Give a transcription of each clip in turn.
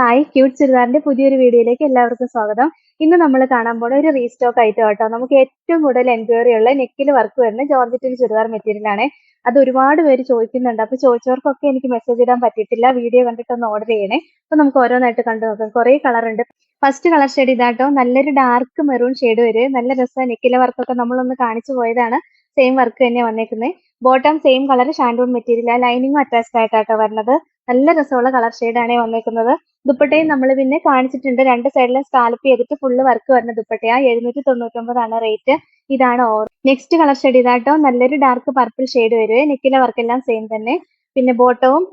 Hi cute ചുരിദാറിന്റെ പുതിയൊരു വീഡിയോയിലേക്ക് എല്ലാവർക്കും സ്വാഗതം. ഇന്ന് നമ്മൾ കാണാൻ പോണ ഒരു റീസ്റ്റോക്ക് ആയിട്ട് കേട്ടോ നമുക്ക് ഏറ്റവും കൂടുതൽ എൻക്വയറി ഉള്ള നെക്കിൽ വർക്ക് വരുന്ന ജോർജറ്റിൻ ചുരിദാർ മെറ്റീരിയൽ ആണ്. അത് ഒരുപാട് പേര് ചോദിക്കുന്നുണ്ട്. അപ്പൊ ചോദിച്ചവർക്കൊക്കെ എനിക്ക് മെസ്സേജ് ഇടാൻ പറ്റിയിട്ടില്ല. വീഡിയോ കണ്ടിട്ടൊന്ന് ഓർഡർ ചെയ്യണേ. അപ്പൊ നമുക്ക് ഓരോന്നായിട്ട് കണ്ടു നോക്കാം. കുറെ കളർ ഉണ്ട്. ഫസ്റ്റ് കളർ ഷെയ്ഡ് ഇതാട്ടോ. നല്ലൊരു ഡാർക്ക് മെറൂൺ ഷെയ്ഡ് വരും. നല്ല രസമാണ് നെക്കിലെ വർക്കൊക്കെ നമ്മളൊന്ന് കാണിച്ചു പോയതാണ്. സെയിം വർക്ക് തന്നെ വന്നേക്കുന്നത് bottom same colour shantoon material ലൈനിങ്ങും അറ്റാച്ച്ഡ് ആയിട്ടാട്ടോ വരുന്നത് നല്ല രസമുള്ള കളർ ആണ് വന്നേക്കുന്നത്. ദുപ്പട്ടയും നമ്മൾ പിന്നെ കാണിച്ചിട്ടുണ്ട്. രണ്ട് സൈഡിലും സ്കാലപ്പ് ചെയ്തിട്ട് ഫുള്ള് വർക്ക് വരുന്ന ദുപ്പട്ടയാ. എഴുന്നൂറ്റി തൊണ്ണൂറ്റൊമ്പതാണ് റേറ്റ് ഇതാണ് ഓർ നെക്സ്റ്റ് കളർ ഷെയ്ഡ് ഇതാട്ടോ. നല്ലൊരു ഡാർക്ക് പർപ്പിൾ ഷെയ്ഡ് വരുവേ. നെക്കിലെ വർക്ക് എല്ലാം സെയിം തന്നെ. പിന്നെ ബോട്ടവും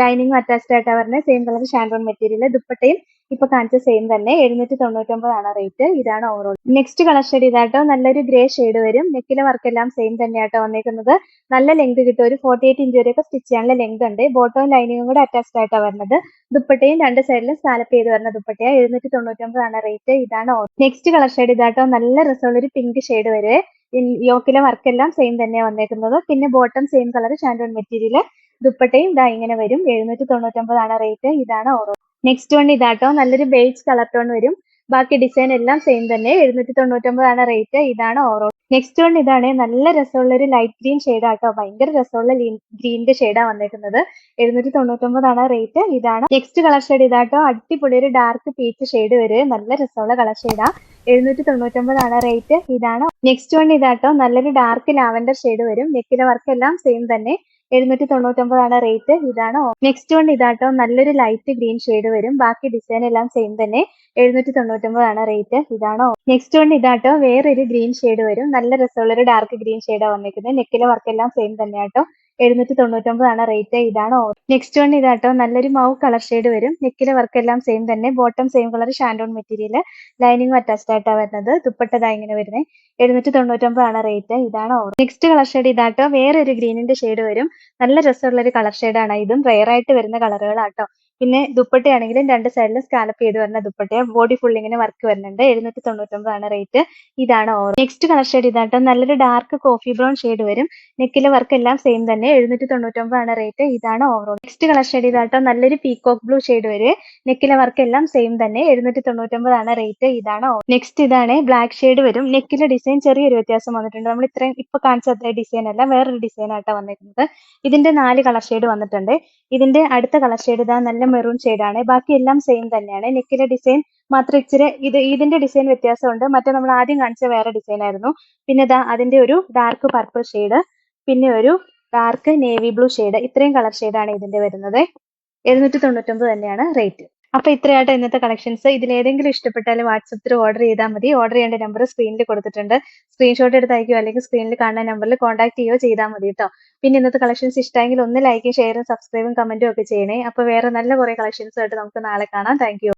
ലൈനിങ്ങും അറ്റാച്ച്ഡ് ആയിട്ടാണ് വരുന്നത് സെയിം കളർ ഷാൻഡോൺ മെറ്റീരിയൽ ദുപ്പട്ടയും ഇപ്പൊ കാണിച്ച സെയിം തന്നെ. എഴുന്നൂറ്റി തൊണ്ണൂറ്റൊമ്പതാണ് റേറ്റ് ഇതാണ് ഓവറോൾ നെക്സ്റ്റ് കളർ ഷെയ്ഡ് ഇതാട്ടോ. നല്ലൊരു ഗ്രേ ഷെയ്ഡ് വരും. നെക്കിലെ വർക്ക് എല്ലാം സെയിം തന്നെയാട്ടോ വന്നേക്കുന്നത്. നല്ല ലെങ്ത് കിട്ടും. ഒരു ഫോർട്ടി എയ്റ്റ് ഇഞ്ച് വരെയൊക്കെ സ്റ്റിച്ച് ചെയ്യാനുള്ള ലെങ്ത് ഉണ്ട്. ബോട്ടവും ലൈനിങ്ങും കൂടെ അറ്റാച്ച്ഡ് ആയിട്ടാണ് വരുന്നത്. ദുപ്പട്ടയും രണ്ട് സൈഡിലും സ്കാലപ്പ് ചെയ്ത് വരുന്ന ദുപ്പട്ടയാണ് എഴുന്നൂറ്റി തൊണ്ണൂറ്റൊമ്പതാണ് റേറ്റ് ഇതാണ് നെക്സ്റ്റ് കളർ ഷെയ്ഡ് ഇതാട്ടോ. നല്ല രസമുള്ള ഒരു പിങ്ക് ഷെയ്ഡ് വരെ. യോക്കിലെ വർക്ക് എല്ലാം സെയിം തന്നെയാണ് വന്നേക്കുന്നത്. പിന്നെ ബോട്ടം സെയിം കളർ ഷാൻഡോൺ മെറ്റീരിയൽ ദുപ്പട്ടയും ഇതാ ഇങ്ങനെ വരും. എഴുന്നൂറ്റി തൊണ്ണൂറ്റൊമ്പതാണ് റേറ്റ് ഇതാണ് ഓറോ നെക്സ്റ്റ് വൺ ഇതാട്ടോ. നല്ലൊരു ബേജ് കളർ ടോൺ വരും. ബാക്കി ഡിസൈൻ എല്ലാം സെയിം തന്നെ. എഴുന്നൂറ്റി തൊണ്ണൂറ്റൊമ്പതാണ് റേറ്റ് ഇതാണ് ഓറോ നെക്സ്റ്റ് വൺ ഇതാണ്. നല്ല രസമുള്ള ഒരു ലൈറ്റ് ഗ്രീൻ ഷെയ്ഡ് ആട്ടോ. ഭയങ്കര രസമുള്ള ഗ്രീനിന്റെ ഷെയ്ഡാണ് വന്നിരിക്കുന്നത് എഴുന്നൂറ്റി തൊണ്ണൂറ്റൊമ്പതാണ് റേറ്റ് ഇതാണ്. നെക്സ്റ്റ് കളർ ഷെയ്ഡ് ഇതാട്ടോ. അടിപൊളി ഒരു ഡാർക്ക് പീച്ച് ഷെയ്ഡ് വരും. നല്ല രസമുള്ള കളർ ഷെയ്ഡാ എഴുന്നൂറ്റി തൊണ്ണൂറ്റൊമ്പതാണ് റേറ്റ് ഇതാണ്. നെക്സ്റ്റ് വൺ ഇതാട്ടോ. നല്ലൊരു ഡാർക്ക് ലാവൻഡർ ഷെയ്ഡ് വരും. നെക്കിലെ വർക്ക് എല്ലാം സെയിം തന്നെ. എഴുന്നൂറ്റി തൊണ്ണൂറ്റൊമ്പതാണ് റേറ്റ് ഇതാണ്. നെക്സ്റ്റ് വൺ ഇതാട്ടോ. നല്ലൊരു ലൈറ്റ് ഗ്രീൻ ഷെയ്ഡ് വരും. ബാക്കി ഡിസൈൻ എല്ലാം സെയിം തന്നെ. എഴുന്നൂറ്റി തൊണ്ണൂറ്റൊമ്പതാണ് റേറ്റ് ഇതാണോ? നെക്സ്റ്റ് വൺ ഇതാട്ടോ. വേറൊരു ഗ്രീൻ ഷെയ്ഡ് വരും. നല്ല രസമുള്ള ഒരു ഡാർക്ക് ഗ്രീൻ ഷെയ്ഡാണ് വന്നിരിക്കുന്നത് നെക്കിലെ വർക്ക് എല്ലാം സെയിം തന്നെയാട്ടോ എഴുന്നൂറ്റി തൊണ്ണൂറ്റൊമ്പതാണ് റേറ്റ് ഇതാണ്? നെക്സ്റ്റ് വൺ ഇതാട്ടോ. നല്ലൊരു മൗ കളർ ഷെയ്ഡ് വരും. നെക്കിലെ വർക്ക് എല്ലാം സെയിം തന്നെ. Bottom same colour shantoon material lining attached ആയിട്ടാണ് വരുന്നത്. ദുപ്പട്ടതാ ഇങ്ങനെ വരുന്നത് എഴുന്നൂറ്റി തൊണ്ണൂറ്റൊമ്പതാണ് റേറ്റ് ഇതാണ്? നെക്സ്റ്റ് കളർ ഷെയ്ഡ് ഇതാട്ടോ. വേറെ ഒരു ഗ്രീനിന്റെ ഷെയ്ഡ് വരും. നല്ല രസമുള്ള ഒരു കളർ ഷെയ്ഡാണ് ഇതും റയർ ആയിട്ട് വരുന്ന കളറുകളാട്ടോ പിന്നെ ദുപ്പട്ടയാണെങ്കിലും രണ്ട് സൈഡിലും സ്കാലപ്പ് ചെയ്ത് വരുന്ന ദുപ്പട്ടയും. ബോഡി ഫുള്ളിങ്ങിന് വർക്ക് വരുന്നുണ്ട്. എഴുന്നൂറ്റി തൊണ്ണൂറ്റൊമ്പതാണ് റേറ്റ് ഇതാണ് ഓർ നെക്സ്റ്റ് കളർ ഷെയ്ഡ് ഇതാട്ടോ. നല്ലൊരു ഡാർക്ക് കോഫി ബ്രൗൺ ഷെയ്ഡ് വരും. നെക്കിലെ വർക്ക് എല്ലാം സെയിം തന്നെ. എഴുന്നൂറ്റി തൊണ്ണൂറ്റൊമ്പതാണ് റേറ്റ് ഇതാണ് ഓവറോൾ നെക്സ്റ്റ് കളർ ഷെയ്ഡ് ഇതാട്ടോ. നല്ലൊരു പീകോക്ക് ബ്ലൂ ഷെയ്ഡ് വരും. നെക്കിലെ വർക്ക് എല്ലാം സെയിം തന്നെ. എഴുന്നൂറ്റി തൊണ്ണൂറ്റൊമ്പതാണ് റേറ്റ് ഇതാണ് നെക്സ്റ്റ് ഇതാണ് ബ്ലാക്ക് ഷെയ്ഡ് വരും. നെക്കിലെ ഡിസൈൻ ചെറിയൊരു വ്യത്യാസം വന്നിട്ടുണ്ട്. നമ്മൾ ഇത്രയും ഇപ്പൊ കാണിച്ച ഡിസൈൻ അല്ല വേറൊരു ഡിസൈൻ ആയിട്ടാണ് വന്നിരിക്കുന്നത്. ഇതിന്റെ നാല് കളർ ഷെയ്ഡ് വന്നിട്ടുണ്ട്. ഇതിന്റെ അടുത്ത കളർ ഷെയ്ഡ് ഇതാ. നല്ല മെറൂൺ ആണ്. ബാക്കി എല്ലാം സെയിം തന്നെയാണ്. നെക്കിലെ ഡിസൈൻ മാത്രം ഇച്ചിരി ഇത് ഇതിന്റെ ഡിസൈൻ വ്യത്യാസമുണ്ട്. മറ്റേ നമ്മൾ ആദ്യം കാണിച്ച വേറെ ഡിസൈൻ ആയിരുന്നു. പിന്നെ ഇതാ അതിന്റെ ഒരു ഡാർക്ക് പർപ്പിൾ ഷെയ്ഡ് പിന്നെ ഒരു ഡാർക്ക് നേവി ബ്ലൂ ഷെയ്ഡ് ഇത്രയും കളർ ഷെയ്ഡാണ് ഇതിന്റെ വരുന്നത്. എഴുന്നൂറ്റി തൊണ്ണൂറ്റൊമ്പത് തന്നെയാണ് റേറ്റ് അപ്പൊ ഇത്രയായിട്ട് ഇന്നത്തെ കളക്ഷൻസ് ഇതിൽ ഏതെങ്കിലും ഇഷ്ടപ്പെട്ടാൽ വാട്സപ്പിൽ ഓർഡർ ചെയ്താൽ മതി. ഓർഡർ ചെയ്യേണ്ട നമ്പർ സ്ക്രീനിൽ കൊടുത്തിട്ടുണ്ട്. സ്ക്രീൻഷോട്ട് എടുത്ത് അല്ലെങ്കിൽ സ്ക്രീനിൽ കാണുന്ന നമ്പറിൽ കോൺടാക്ട് ചെയ്യുകയോ ചെയ്താൽ മതി കേട്ടോ പിന്നെ ഇന്നത്തെ കളക്ഷൻസ് ഇഷ്ടമെങ്കിൽ ഒന്ന് ലൈക്കും ഷെയറും സബ്സ്ക്രൈബും കമന്റും ഒക്കെ ചെയ്യണേ. അപ്പൊ വേറെ നല്ല കുറെ കളക്ഷൻസ് ആയിട്ട് നമുക്ക് നാളെ കാണാം. താങ്ക്